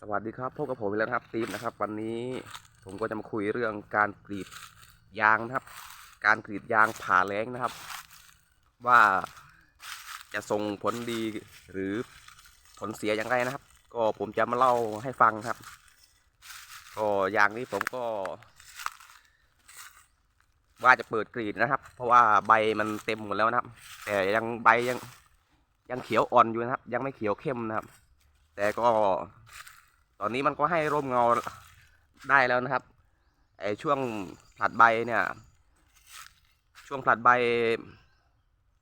สวัสดีครับพบกับผมอีกแล้วนะครับตีมนะครับ วันนี้ผมก็จะมาคุยเรื่องการกรีดยางนะครับ การกรีดยางผ่าแรงนะครับ ว่าจะส่งผลดีหรือผลเสียอย่างไรนะครับ ก็ผมจะมาเล่าให้ฟังครับ ก็ยางนี้ผมก็ ว่าจะเปิดกรีดนะครับ เพราะว่าใบมันเต็มหมดแล้วนะครับ แต่ยังใบยังยังเขียวอ่อนอยู่นะครับ ยังไม่เขียวเข้มนะครับ แต่ก็ ตอนนี้มันก็ให้ร่มเงาได้แล้วนะครับไอช่วงผลัดใบเนี่ย ช่วงผลัดใบ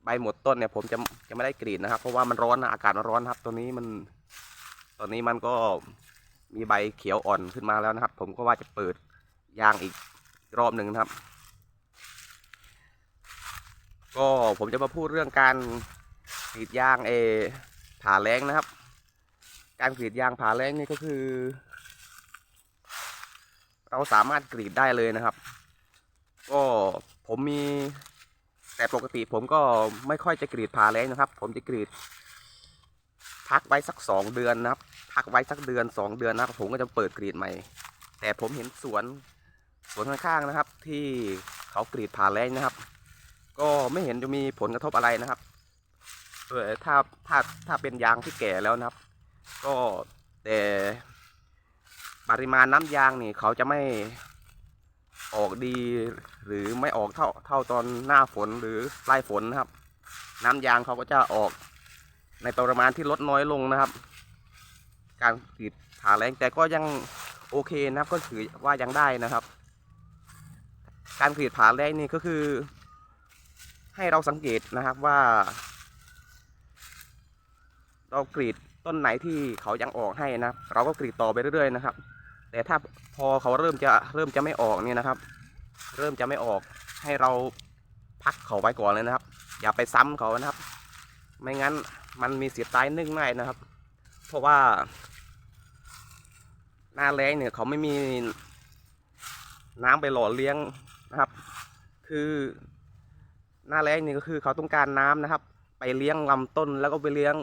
ใบหมดต้นเนี่ย ผมจะจะไม่ได้กรีดนะครับ เพราะว่ามันร้อนนะอากาศมันร้อนครับ ตัวนี้มันตอนนี้มันก็มีใบเขียวอ่อนขึ้นมาแล้วนะครับ ผมก็ว่าจะเปิดยางอีกรอบหนึ่งนะครับ ก็ผมจะมาพูดเรื่องการกรีดยางเอผ่าแรงนะครับ การกรีดยางผ่าแรงนี่ก็คือ เราสามารถกรีดได้เลยนะครับ ก็ผมมี แต่ปกติผมก็ไม่ค่อยจะกรีดผ่าแรงนะครับ ผมจะกรีด พักไว้สักสองเดือนนะครับ พักไว้สักเดือนสองเดือนนะครับ ผมก็จะเปิดกรีดใหม่ แต่ผมเห็นสวนสวนข้างๆนะครับ ที่เขากรีดผ่าแรงนะครับ ก็ไม่เห็นจะมีผลกระทบอะไรนะครับเออถ้าถ้าถ้าเป็นยางที่แก่แล้วนะครับ ก็แต่ปริมาณน้ำยางนี่เขาจะไม่ออกดีหรือไม่ออกเท่าเท่าตอนหน้าฝนหรือปลายฝนนะครับ น้ำยางเขาก็จะออกในปริมาณที่ลดน้อยลงนะครับ การกรีดผ่าแรงแต่ก็ยังโอเคนะครับก็ถือว่ายังได้นะครับ การกรีดผ่าแรงนี่ก็คือ ให้เราสังเกตนะครับว่า เรากรีด ต้นไหนที่เขายังออกให้นะเราก็กรีดต่อไปเรื่อยๆนะครับ แต่ถ้าพอเขาเริ่มจะเริ่มจะไม่ออกเนี่ยนะครับ เริ่มจะไม่ออกให้เราพักเขาไว้ก่อนเลยนะครับ อย่าไปซ้ำเขานะครับ ไม่งั้นมันมีเสียตายนึ่งง่ายนะครับ เพราะว่าหน้าแรงเนี่ยเขาไม่มีน้ำไปหล่อเลี้ยงนะครับ คือหน้าแรงนี่ก็คือเขาต้องการน้ำนะครับ ไปเลี้ยงลำต้นแล้วก็ไปเลี้ยง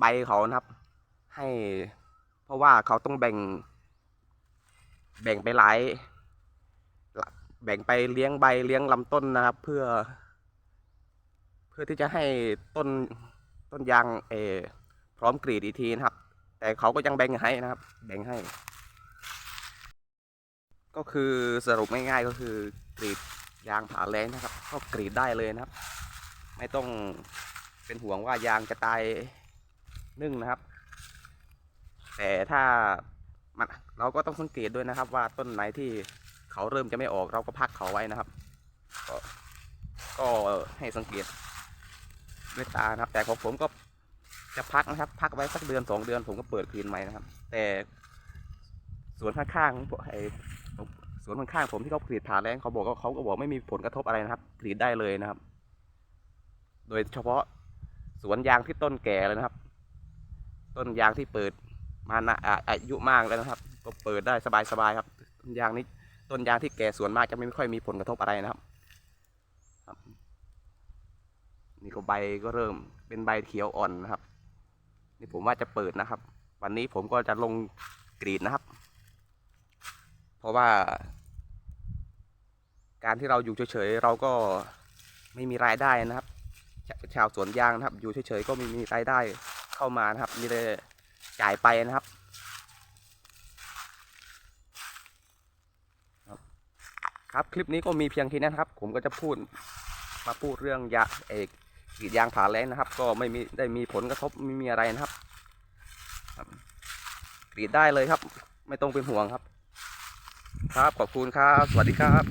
ใบเขานะครับ ให้ เพราะว่าเขาต้องแบ่ง แบ่งไปหลาย แบ่งไปเลี้ยงใบเลี้ยงลำต้นนะครับ เพื่อ เพื่อที่จะให้ต้นต้นยางเออพร้อมกรีดอีกทีนะครับ แต่เขาก็ยังแบ่งให้นะครับ แบ่งให้ ก็คือสรุปง่ายๆก็คือกรีดยางผ่าแรงนะครับ ก็กรีดได้เลยนะครับ ไม่ต้องเป็นห่วงว่ายางจะตาย นึ่งนะครับ แต่ถ้ามันเราก็ต้องสังเกตด้วยนะครับ ว่าต้นไหนที่เขาเริ่มจะไม่ออกเราก็พักเขาไว้นะครับก็ก็ให้สังเกตด้วยตานะครับ แต่ของผมก็จะพักนะครับ พักไว้สักเดือนสองเดือนผมก็เปิดกรีนใหม่นะครับ แต่สวนข้างๆพวกไอ้สวนข้างๆผมที่เขากรีดผ่าแรงเขาบอกว่าเขาก็บอกไม่มีผลกระทบอะไรนะครับกรีดได้เลยนะครับ โดยเฉพาะสวนยางที่ต้นแก่เลยนะครับ ต้นยางที่เปิดมานะอ่าอายุมากแล้วนะครับ ก็เปิดได้สบายๆครับ ต้นยางนี้ต้นยางที่แก่ส่วนมากจะไม่ค่อยมีผลกระทบอะไรนะครับครับนี่ก็ใบก็เริ่มเป็นใบเขียวอ่อนนะครับ นี่ผมว่าจะเปิดนะครับ วันนี้ผมก็จะลงกรีดนะครับ เพราะว่า การที่เราอยู่เฉยๆเราก็ไม่มีรายได้นะครับ ชาวสวนยางนะครับ อยู่เฉยๆก็ไม่มีรายได้ เข้ามานะครับ มีแต่จ่ายไปนะครับครับคลิปนี้ก็มีเพียงแค่นี้นครับ ผมก็จะพูดมาพูดเรื่องยาเอกกรีดยางผ่าแรงนะครับ ก็ไม่มีได้มีผลกระทบไม่มีอะไรนะครับครับกรีดได้เลยครับ ไม่ต้องเป็นห่วงครับ ครับขอบคุณครับ สวัสดีครับ